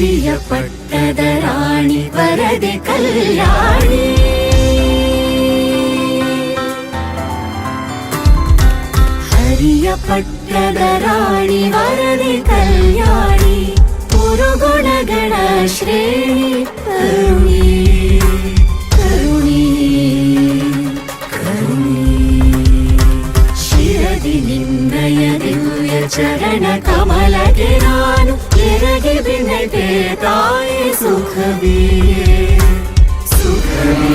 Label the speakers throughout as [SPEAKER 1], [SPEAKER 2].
[SPEAKER 1] அறியப்பட்டதராணி வரது கல்யாணி அறியப்பட்டதராணி வரது கல்யாணி ஒரு குணகண ஸ்ரேணி ನಿನ್ನಯ ದಿವ್ಯ ಚರಣ ಕಮಲಗೆ ನಾನು ಎರಗಿ ಬಿನ್ನಟೆ ತಾಯಿ ಸುಖವೇ ಸುಖವೇ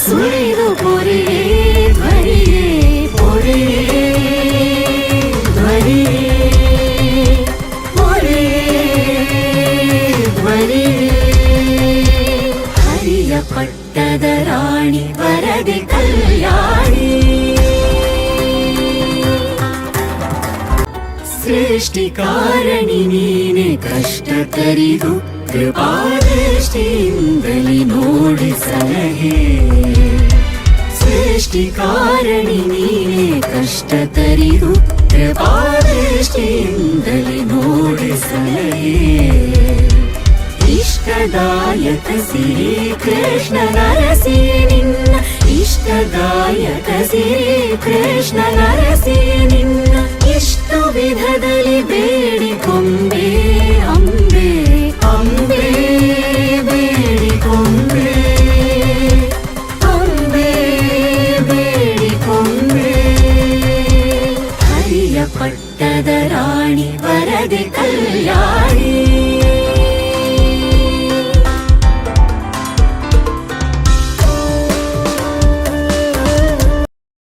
[SPEAKER 1] ಸುಳಿದು ಪೊರೆಯೇ ಧ್ವನಿಯೇ ಪೊರೆಯೇ ಧ್ವನಿಯೇ ಪೊರೆಯೇ ಧ್ವನಿಯೇ ಹರಿಯ ಪಟ್ಟದ ರಾಣಿ ವರದಿ ಕಲ್ಯಾಣಿ ಸೃಷ್ಟಿಕಾರಣಿ ನೀನೆ ಕಷ್ಟ ತರಿದು कृपादेशष्टिं दलिभूढसमये सृष्टिकारणिने कष्टतरि रुपादेष्टिं दलिभूढसमये इष्टदायत श्रीकृष्ण नर सी इष्टदायत அறியப்பட்டத ராணி வரது கல்யாணி